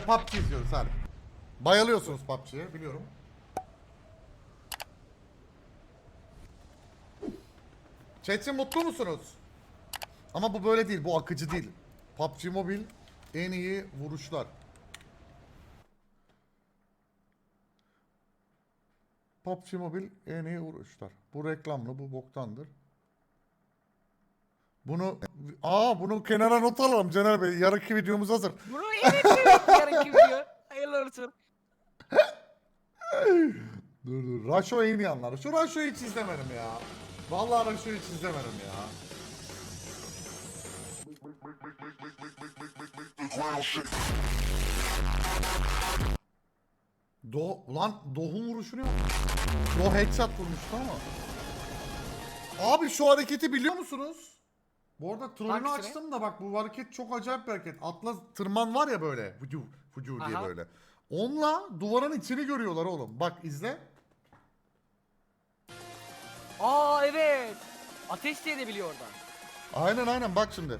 PUBG izliyoruz hadi. Bayılıyorsunuz PUBG'ye biliyorum. Chat'in mutlu musunuz? Ama bu böyle değil, bu akıcı değil. PUBG Mobile en iyi vuruşlar. PUBG Mobile en iyi vuruşlar. Bu reklamlı, bu boktandır. Bunu aa bunu kenara not alalım Caner Bey. Yarınki videomuz hazır. Bunu evet evet yarınki video. Hayırlı olsun. Dur dur. Raşo en iyi anlar. Şu Raşo'yu hiç izlemedim ya. Vallahi Raşo'yu hiç izlemedim ya. Do ulan Doh'un vuruşu ne? Do headshot vurmuştu ama. Abi şu hareketi biliyor musunuz? Bu arada trollünü açtım da bak bu hareket çok acayip bir hareket. Atla tırman var ya böyle. Fucu fucu diye Aha. böyle. Onunla duvarın içini görüyorlar oğlum. Bak izle. Aa evet. Ateş de biliyor oradan. Aynen aynen bak şimdi.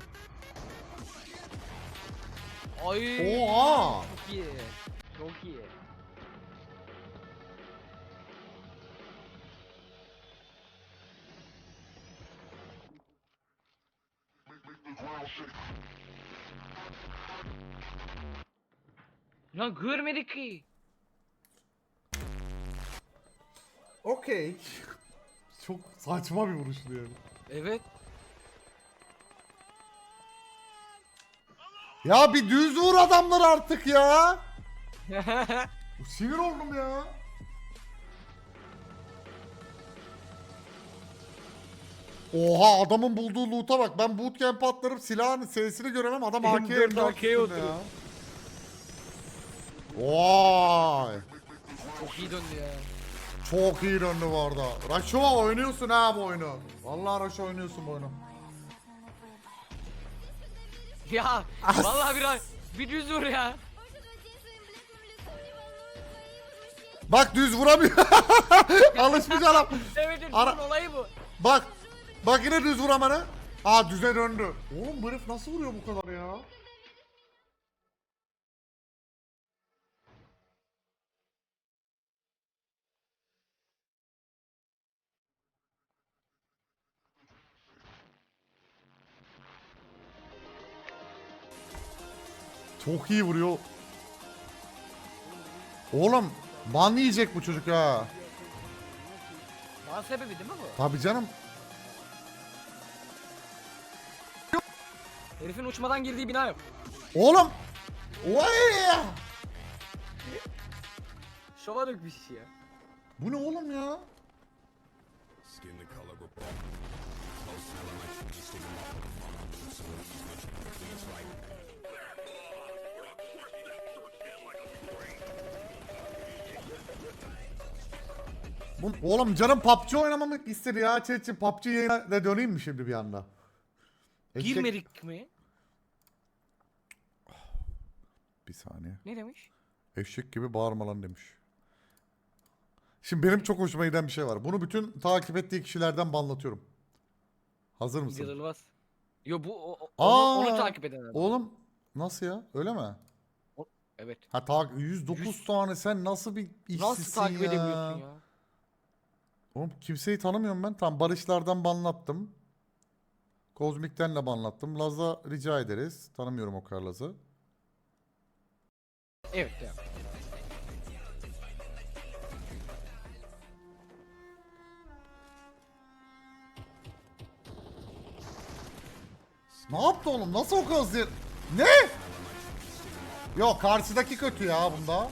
Ay. Oha! Çok iyi. Çok iyi. Ya görmedik ki. Okey. Çok saçma bir vuruştu yani. Evet. Ya bir düz vur adamlar artık ya. Sinir oldum ya. Oha adamın bulduğu loot'a bak. Ben bootcamp atlarım silahın sesini göremem. Adam AK M4 M4 AK 'ye üstünde oturuyor. ya. Vay. Çok iyi döndü ya. Çok iyi döndü bu arada. Raşo oynuyorsun ha bu oyunu. Vallahi Raşo oynuyorsun bu oyunu. Ya vallahi bir bir düz vur ya. Bak düz vuramıyor. Alışmış adam. Evet evet Ara- olayı bu. Bak. Bak yine düz vuramanı. Aa düze döndü. Oğlum bu herif nasıl vuruyor bu kadar ya? Çok iyi vuruyor. Oğlum ban yiyecek bu çocuk ha. Daha sebebi değil mi bu? Tabii canım. Herifin uçmadan girdiği bina yok. Oğlum. Vay! Bir şey ya. Bu ne oğlum ya? Bu, oğlum canım PUBG oynamak istedi ya. Çeçi PUBG yayına da döneyim mi şimdi bir anda? Eşek- Girmedik mi? Bir saniye. Ne demiş? Eşek gibi bağırma lan demiş. Şimdi benim çok hoşuma giden bir şey var. Bunu bütün takip ettiği kişilerden banlatıyorum. Hazır mısın? Yılılmaz. Yo bu o, o- Aa, onu, onu takip eden adam. Oğlum nasıl ya? Öyle mi? Evet. Ha tak 109 Yüz- tane sen nasıl bir işsizsin Nasıl takip ya? edebiliyorsun ya? Oğlum kimseyi tanımıyorum ben. Tam Barışlardan banlattım. Kozmik'ten de banlattım. Laz'a rica ederiz. Tanımıyorum o kadar Laz'ı. Evet ya. Ne yaptı oğlum? Nasıl o kadar zir... Ne? Yok karşıdaki kötü ya bunda.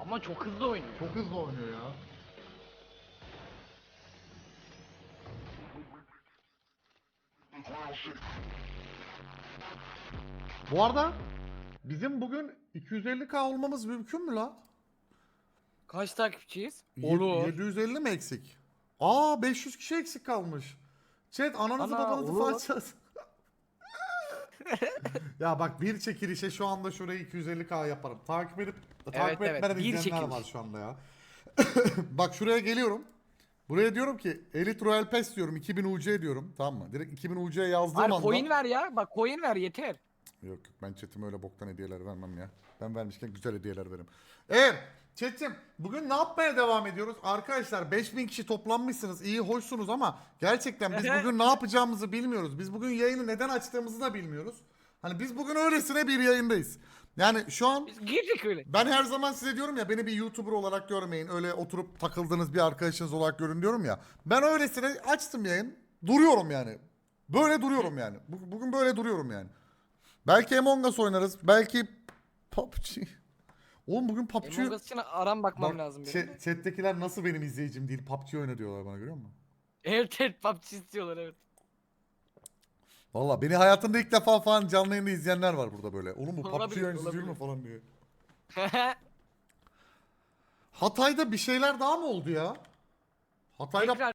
Ama çok hızlı oynuyor. Çok hızlı oynuyor ya. Bu arada bizim bugün 250k olmamız mümkün mü la? Kaç takipçiyiz? Olur. 750 mi eksik? Aa 500 kişi eksik kalmış. Chat ananızı Ana, babanızı olur. ya bak bir çekilişe şu anda şurayı 250k yaparım. Takip edip takip evet, etmeden bir izleyenler çekiliş. var şu anda ya. bak şuraya geliyorum. Buraya diyorum ki Elite Royal Pass diyorum 2000 UC diyorum tamam mı? Direkt 2000 UC yazdığım Hayır anda coin ver ya. Bak coin ver yeter. Yok yok ben chatime öyle boktan hediyeler vermem ya. Ben vermişken güzel hediyeler veririm. Evet chatim bugün ne yapmaya devam ediyoruz? Arkadaşlar 5000 kişi toplanmışsınız iyi hoşsunuz ama gerçekten biz bugün ne yapacağımızı bilmiyoruz. Biz bugün yayını neden açtığımızı da bilmiyoruz. Hani biz bugün öylesine bir yayındayız. Yani şu an Biz girdik öyle. ben her zaman size diyorum ya beni bir YouTuber olarak görmeyin. Öyle oturup takıldığınız bir arkadaşınız olarak görün diyorum ya. Ben öylesine açtım yayın. Duruyorum yani. Böyle duruyorum yani. Bu- Bugün böyle duruyorum yani. Belki Among Us oynarız. Belki PUBG. Oğlum bugün PUBG... Among Us için aram bakmam Bak, lazım benim. chat- chat'tekiler nasıl benim izleyicim değil PUBG oyna diyorlar bana görüyor musun? Evet evet PUBG istiyorlar evet. Valla beni hayatında ilk defa falan canlı yayında izleyenler var burada böyle. Oğlum bu PUBG Olabilir, oyuncusu değil mi olabilir. falan diye. Hatay'da bir şeyler daha mı oldu ya? Hatay'da Tekrar